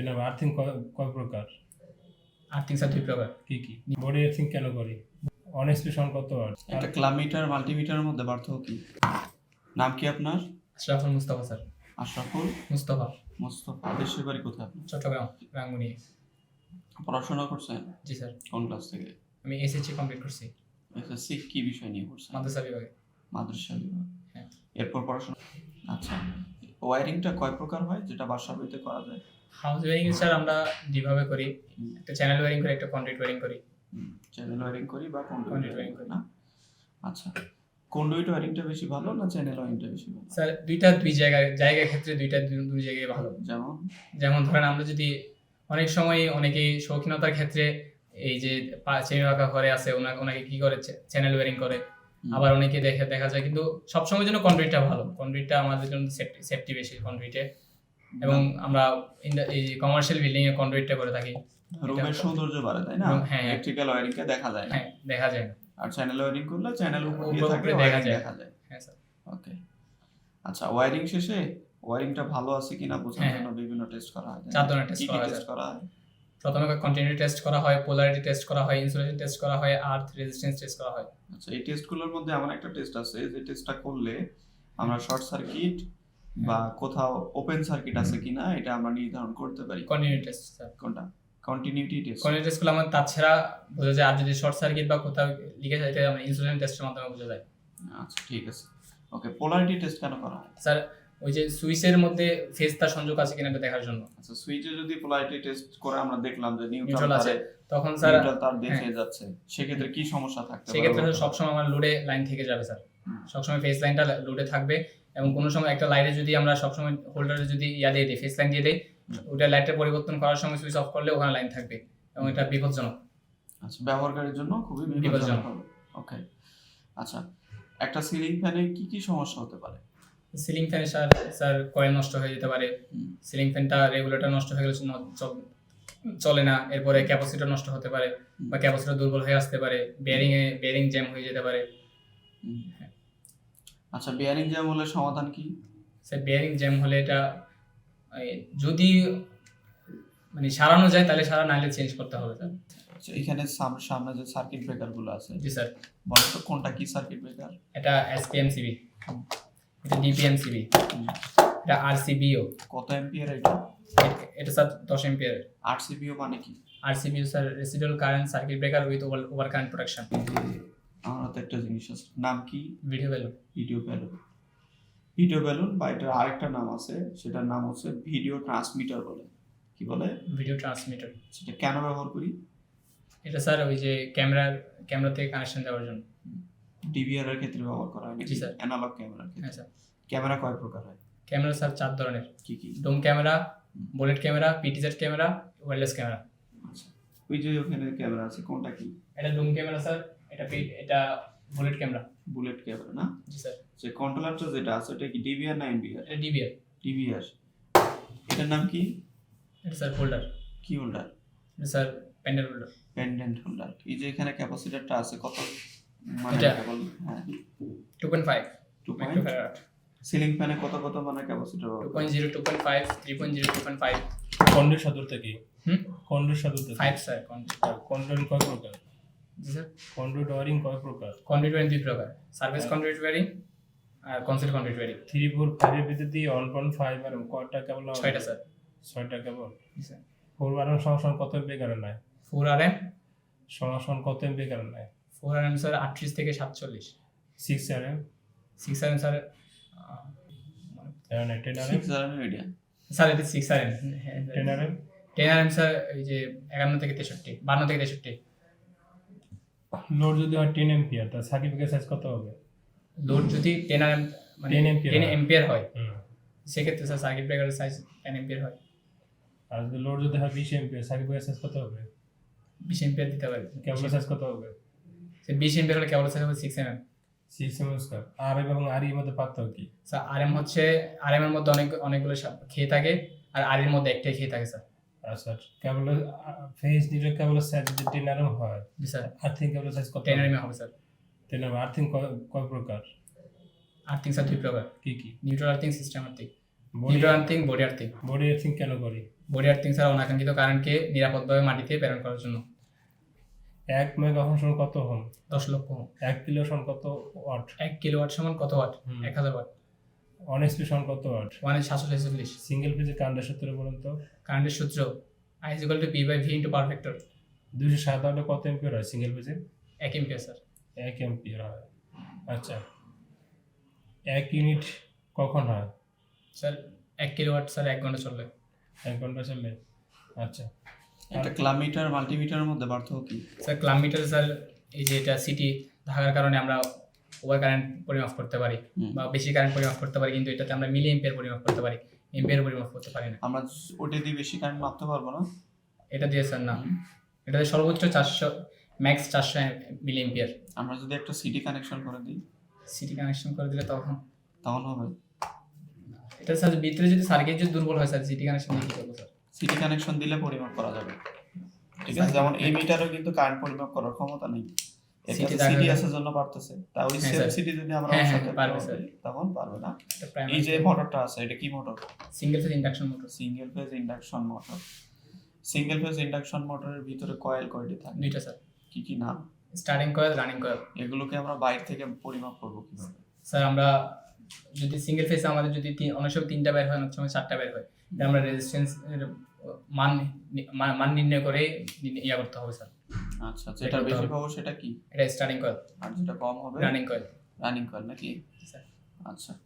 তেন আর্থিং কয় প্রকার? আর্থিং স্যার দুই প্রকার। কি কি? বডি আর্থিং কেন করি? অনেস্টেশন কত আর? একটা মাল্টিমিটারের মধ্যে পার্থক্য কি? নাম কি আপনার? আশরাফুল মুস্তাফা স্যার। আশরাফুল? মুস্তাফা। মোস্তফা দেশের বাড়ি কোথায় আপনার? চট্টগ্রাম রাঙ্গুনি। পড়াশোনা করছেন? জি স্যার। কোন ক্লাস থেকে? আমি এসএসসি কমপ্লিট করছি। এসএসসি কি বিষয় নিয়ে পড়ছেন? মাদ্রাসা বিভাগে। মাদ্রাসা বিভাগ। হ্যাঁ। এরপর পড়াশোনা? আচ্ছা ওয়ারিংটা কয় প্রকার হয় যেটা বাসা বাড়িতে করা যায়? হাউস ওয়ারিং স্যার আমরা দুইভাবে করি একটা চ্যানেল ওয়ারিং করি একটা কন্ট্রিট ওয়ারিং করি। চ্যানেল ওয়ারিং করি বা কন্ডুইট wiring ওয়ারিং করি। না? আচ্ছা কন্ডুইট ওয়ারিংটা বেশি ভালো না চ্যানেল ওয়ারিংটা বেশি ভালো? স্যার দুইটা দুই জায়গায় জায়গার ক্ষেত্রে দুইটা দুই- জায়গায় ভালো। যেমন? যেমন ধরেন আমরা যদি অনেক সময় অনেকেই শৌখিনতার ক্ষেত্রে এই যে চেনি রাখা ঘরে আছে ওনাকে ওনাকে কি করে? চ্যানেল ওয়ারিং করে। আবার অনেকে দেখে দেখা যায় কিন্তু সবসময় জন্য কন্ট্রিটটা ভালো। কন্ট্রিটটা আমাদের জন্য সেফটি সেফটি বেশি কন্ট্রিটে এবং আমরা এই কমার্শিয়াল বিল্ডিং এ কন্ট্রিটটা করে থাকি। রুমের সৌন্দর্য বাড়ে তাই না? হ্যাঁ, হ্যাঁ। ইলেকট্রিক্যাল ওয়ারিংকে দেখা যায় না। হ্যাঁ দেখা যায়। না আর চ্যানেল ওয়ারিং করলে চ্যানেল উপর দিয়ে থাকে দেখা যায়। দেখা যায়। হ্যাঁ স্যার। ওকে আচ্ছা ওয়ারিং শেষে ওয়ারিংটা ভালো আছে কিনা বোঝার হ্যাঁ, জন্য বিভিন্ন টেস্ট করা হয় চার ধরনের টেস্ট করা হয় টেস্ট করা হয়? প্রথমে কন্টিনিউটি টেস্ট করা হয় পোলারিটি টেস্ট করা হয় ইনসুলেশন টেস্ট করা হয় আর্থ রেজিস্ট্যান্স টেস্ট করা হয়। আচ্ছা এই টেস্টগুলোর মধ্যে এমন একটা টেস্ট আছে যে টেস্টটা করলে আমরা শর্ট সার্কিট বা কোথাও ওপেন সার্কিট আছে কিনা এটা আমরা নির্ধারণ করতে পারি। কন্টিনিউটি টেস্ট স্যার কোনটা? কন্টিনিউটি টেস্ট কন্টিনিউটি টেস্টগুলো আমার তাছাড়া বোঝা যায় আর যদি শর্ট সার্কিট বা কোথাও যায় এটা আমরা ইনসুলেশন টেস্টের মাধ্যমে বোঝা যায়। আচ্ছা ঠিক আছে। ওকে পোলারিটি টেস্ট কেন করা হয়? স্যার ওই যে সুইচের মধ্যে ফেজ তার সংযোগ আছে কিনা এটা দেখার জন্য। আচ্ছা সুইচে যদি পোলারিটি টেস্ট করে আমরা দেখলাম যে নিউট্রাল আছে। তখন স্যার নিউট্রাল তার দেখে যাচ্ছে সেক্ষেত্রে কি সমস্যা থাকতে পারে সেক্ষেত্রে সবসময় আমার লোডে লাইন থেকে যাবে স্যার। সবসময় ফেস লাইনটা লোডে থাকবে। এবং কোনো সময় একটা লাইটে যদি আমরা সবসময় হোল্ডারে যদি ইয়া দিয়ে দিই ফেস লাইন দিয়ে দিই। ওটা লাইটটা পরিবর্তন করার সময় সুইচ অফ করলে ওখানে লাইন থাকবে এবং এটা বিপজ্জনক। আচ্ছা ব্যবহারকারীর জন্য খুবই বিপজ্জনক। হবে। ওকে আচ্ছা একটা সিলিং ফ্যানে কি কি সমস্যা হতে পারে? সিলিং ফ্যানে স্যার স্যার কয়েল নষ্ট হয়ে যেতে পারে। সিলিং ফ্যানটা রেগুলেটর নষ্ট হয়ে গেলে চলে না এরপরে ক্যাপাসিটর নষ্ট হতে পারে বা ক্যাপাসিটর দুর্বল হয়ে আসতে পারে বেয়ারিং এ বেয়ারিং জ্যাম হয়ে যেতে পারে। আচ্ছা বিয়ারিং জ্যাম হলে সমাধান কি? স্যার বেয়ারিং জ্যাম হলে এটা যদি মানে সারানো যায় তাহলে সারা নাহলে চেঞ্জ করতে হবে স্যার আচ্ছা এখানে সাম- সামনে যে সার্কিট ব্রেকারগুলো আছে। জি স্যার বলো তো কোনটা কি সার্কিট ব্রেকার এটা এসপিএমসিবি এটা ডিপিএমসিবি এটা আরসিবিও কত এম্পিয়ার এটা? এটা স্যার দশ এম্পিয়ার আরসিবিও মানে কি? RCBO sir residual current circuit breaker with over over current protection আমার হাতে একটা জিনিস আছে। নাম কি? Video value video balun video balun বা এটার আরেকটা নাম আছে সেটার নাম হচ্ছে ভিডিও ট্রান্সমিটার বলে। কি বলে? Video transmitter. সেটা কেন ব্যবহার করি? এটা স্যার ওই যে ক্যামেরার ক্যামেরা থেকে কানেকশন দেওয়ার জন্য। ডিভিআর এর ক্ষেত্রে ব্যবহার করা হয় জি, স্যার। অ্যানালগ ক্যামেরার হ্যাঁ স্যার। ক্যামেরা কয় প্রকার হয়? ক্যামেরা স্যার চার ধরনের। কি কি? Dome camera bullet camera PTZ camera wireless camera. আচ্ছা। ওই যে ওখানে ক্যামেরা আছে কোনটা কি? এটা ডোম ক্যামেরা স্যার। এটা পি- এটা বুলেট ক্যামেরা বুলেট ক্যামেরা না? জি স্যার। যে কন্ট্রোলারটা যেটা আছে ওটা কি ডিভিআর না এনবিআর এটা ডিবিআর ডিভিআর এটার নাম কি? এটা স্যার হোল্ডার কি holder sir pendant holder pendant holder এই যে এখানে ক্যাপাসিটরটা আছে কত মানে এটা? কেবল হ্যাঁ। Two point five two point microfarad ceiling ফ্যানে কত কত মানে capacitor two point zero two point five three point zero two point five কন্ডের সাদর থেকে? হুম? কন্ডের সাদর থেকে? ফাইভ স্যার কন্ডেন্ট কয় প্রকার? জি স্যার। কন্ডুইট ওয়ারিং কয় প্রকার? কন্ট্রিট ওয়ারিং দুই প্রকার। সার্ভিস কন্ট্রিট ওয়ারিং আর concept concrete wiring three four ফাইভের ভিতর দিয়ে ওয়ান পয়েন্ট ফাইভ আর কয়টা কেবল ছয়টা স্যার। ছয়টা কেবল ফোর আর এম সমান কত এমপি কারণ নাই ফোর আর এম সমান কত এমপি কারণ নাই ফোর আর এম স্যার আটত্রিশ থেকে সাতচল্লিশ। Six R M six R M sir ten R M sir এটা six R M ten R M ten R M sir এই যে একান্ন থেকে তেষট্টি বান্ন থেকে তেষট্টি। লোড যদি হয় টেন এম্পিয়ার তার সার্কিট সাইজ কত হবে? লোড যদি টেন মানে টেন এম্পিয়ার হয়। সেক্ষেত্রে স্যার সার্কিট ব্রেকারের সাইজ টেন এম্পিয়ার হয়। আর যদি লোড যদি হয় বিশ এম্পিয়ার সার্কিট সাইজ কত হবে? বিশ এম্পিয়ার দিতে পারে কেবল সাইজ কত হবে? সে বিশ এম্পিয়ার হলে কেবল সাইজ হবে six M M six M square আর এম এবং আর এর মধ্যে পার্থক্য কি? স্যার আর এম হচ্ছে আর এম এর মধ্যে অনেক অনেকগুলো খেয়ে থাকে আর আর এর মধ্যে একটাই খেয়ে থাকে স্যার আচ্ছা কেবল ফেস কেবল সাইজ যদি টেন আর হয় স্যার। আর্থিং কেবল সাইজ কত? টেন হবে স্যার। টেন আর্থিং কয় প্রকার? আর্থিং স্যার দুই প্রকার। কি কি? Neutral earthing system earthing body neutral earthing body earthing body earthing কেন করি? বডি আর্থিং অনাকাঙ্ক্ষিত কারেন্টকে নিরাপদভাবে মাটিতে প্রেরণ করার জন্য। এক মেগা সমান কত হোম দশ লক্ষ ওহম। এক কিলো সমান কত ওয়াট? এক কিলোওয়াট সমান কত ওয়াট? হুম। এক হাজার ওয়াট। সমান কত ওয়াট ওয়ান সাতশো ছেচল্লিশ সিঙ্গেল ফেজে কারেন্টের সূত্র বলুন তো। কারেন্টের সূত্র I is to P by V into per vector দুইশো সাত আটে কত এম্পিয়ার হয়? সিঙ্গেল ফেজে এক এম্পিয়ার স্যার এক এম্পিয়ার হয়। আচ্ছা। এক ইউনিট কখন হয়? স্যার এক কিলোওয়াট স্যার এক ঘণ্টা চলবে। এক ঘণ্টা চললে আচ্ছা। একটা ক্লামিটার মাল্টিমিটারের মধ্যে পার্থক্য কি? স্যার কিলোমিটার স্যার এই যে এটা সিটি থাকার কারণে আমরা ওভার কারেন্ট পরিমাপ করতে পারি বা বেশি কারেন্ট পরিমাপ করতে পারি কিন্তু এটাতে আমরা মিলি এম্পিয়ার পরিমাপ করতে পারি। এম্পিয়ার পরিমাপ করতে পারি না। আমরা ওটা দিয়ে বেশি কারেন্ট মাপতে পারব না? এটা দিয়ে স্যার না। এটাতে সর্বোচ্চ চারশো ম্যাক্স চারশো মিলি এম্পিয়ার আমরা যদি একটা সিটি কানেকশন করে দিই। সিটি কানেকশন করে দিলে তখন। তখন হবে। এটা স্যার ভিতরে যদি সার্কিট যদি দুর্বল হয় স্যার সিটি কানেকশন দিয়ে কি করব স্যার সিটি কানেকশন দিলে পরিমাপ করা যাবে। ঠিক আছে? যেমন এই মিটারও কিন্তু কারেন্ট পরিমাপ করার ক্ষমতা নেই। সিটি যায়। জন্য পারতেছে। তা ওই সেম সিটি যদি আমরা ওর সাথে পারবে, তখন পারবে না। এই যে মোটরটা আছে এটা কি motor single phase induction motor single phase induction motor single phase induction মোটরের ভিতরে কয়েল কয়টি থাকে? দুইটা স্যার কি কি নাম? স্টার্টিং কয়েল রানিং কয়েল এগুলোকে আমরা বাইরে থেকে পরিমাপ করব কীভাবে? স্যার আমরা যদি সিঙ্গেল ফেসে আমাদের যদি অনেক সময় তিনটা বের হয় অনেক সময় চারটা বের হয় আমরা রেজিস্ট্যান্স মান মান- মান নির্ণয় করে ইয়া করতে হবে স্যার আচ্ছা যেটা বেশি। পাবো সেটা কি? এটা স্টার্টিং কয়েল আর যেটা কম হবে? রানিং কয়েল রানিং কয়েল নাকি? স্যার আচ্ছা।